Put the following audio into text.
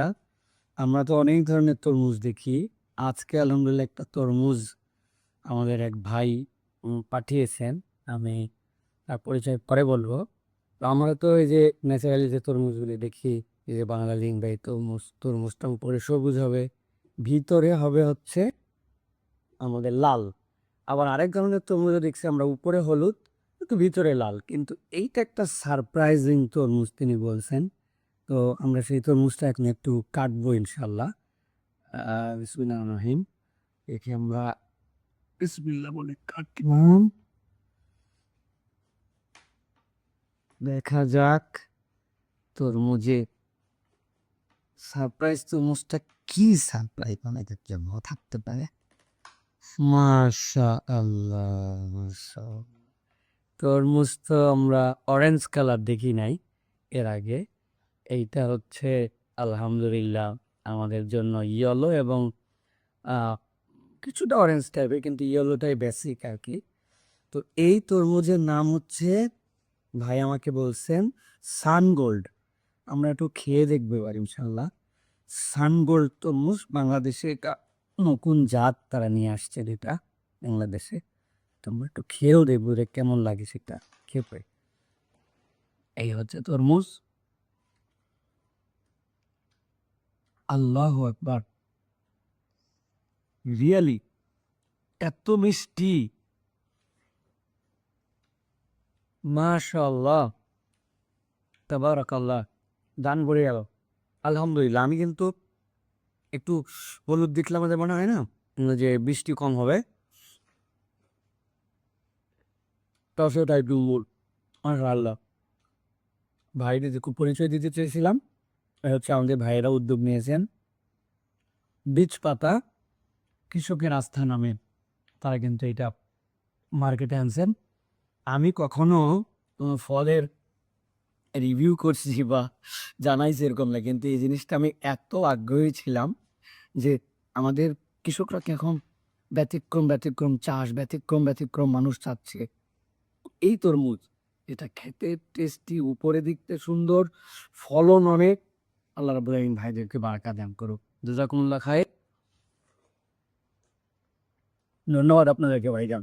আলহামদুলিল্লাহ। আমরা তো অনেক ধরনের তরমুজ দেখি। আজকে আলহামদুলিল্লাহ একটা তরমুজ আমাদের এক ভাই পাঠিয়েছেন। আমি তার পরিচয় পরে বলব। তো আমরা তো এই যে ন্যাচারালি যে তরমুজগুলি দেখি, এই যে বাংলা লিঙ্গাই তরমুজ, তরমুজটা উপরে সবুজ হবে। ভিতরে হবে হচ্ছে আমাদের লাল। আবার আরেক ধরনের তরমুজ দেখছি, আমরা উপরে হলুদ কিন্তু ভিতরে লাল। কিন্তু এইটা একটা সারপ্রাইজিং তরমুজ তিনি বলছেন। তো আমরা সেই তরমুজটা এখন একটু কাটবো ইনশাল্লাহ বিসমিল্লাহ রহিম। একে আমরা বিসমিল্লাহ বলে কাটলাম। দেখা যাক তরমুজে সারপ্রাইজ তরমুজটা কি সারপ্রাইজ অনেকের জন্য থাকতে পারে? মাশা আল্লাহ তরমুজ তো আমরা অরেঞ্জ কালার দেখি নাই এর আগে। এইটা হচ্ছে আলহামদুলিল্লাহ আমাদের জন্য ইয়েলো এবং কিছুটা অরেঞ্জ টাইপের কিন্তু ইয়েলোটাই বেসিক আর কি তো এই তরমুজের নাম হচ্ছে, ভাই আমাকে বলছেন সানগোল্ড আমরা একটু খেয়ে দেখব এবার ইনশাল্লাহ সানগোল্ড তরমুজ বাংলাদেশে একটা নতুন জাত তারা নিয়ে আসছে এটা বাংলাদেশে। তো আমরা একটু খেয়েও দেখব যে কেমন লাগে সেটা। খেয়ে এই হচ্ছে তরমুজ। আল্লাহ একবার রিয়েলি এত মিষ্টি। মাশাল্লাহ তাবারাকাল্লাহ। দান ভরে গেল। আলহামদুলিল্লাহ। আমি কিন্তু একটু হলুদ দেখলে আমাদের মনে হয় না? যে বৃষ্টি কম হবে। টসটা একটু আল্লাহ ভাইদের যে পরিচয় দিতে চেয়েছিলাম। হচ্ছে আমাদের ভাইয়েরা উদ্যোগ নিয়েছেন। বীজ পাতা কৃষকের আস্থা নামে তারা কিন্তু এটা মার্কেটে আনছেন। আমি কখনো ফলের রিভিউ করছি বা জানাইছি এরকম না, কিন্তু এই জিনিসটা আমি এত আগ্রহী ছিলাম যে আমাদের কৃষকরা এখন ব্যতিক্রম ব্যতিক্রম, চাষ ব্যতিক্রম ব্যতিক্রম মানুষ চাচ্ছে। এই তরমুজ, এটা খেতে টেস্টি উপরে দিকতে সুন্দর, ফলন অনেক আল্লাহ রাবুল আলমিন ভাইদেরকে বারাকা দান করুক। জাজাকুমুল্লাহ খাই ধন্যবাদ আপনাদেরকে ভাইজান।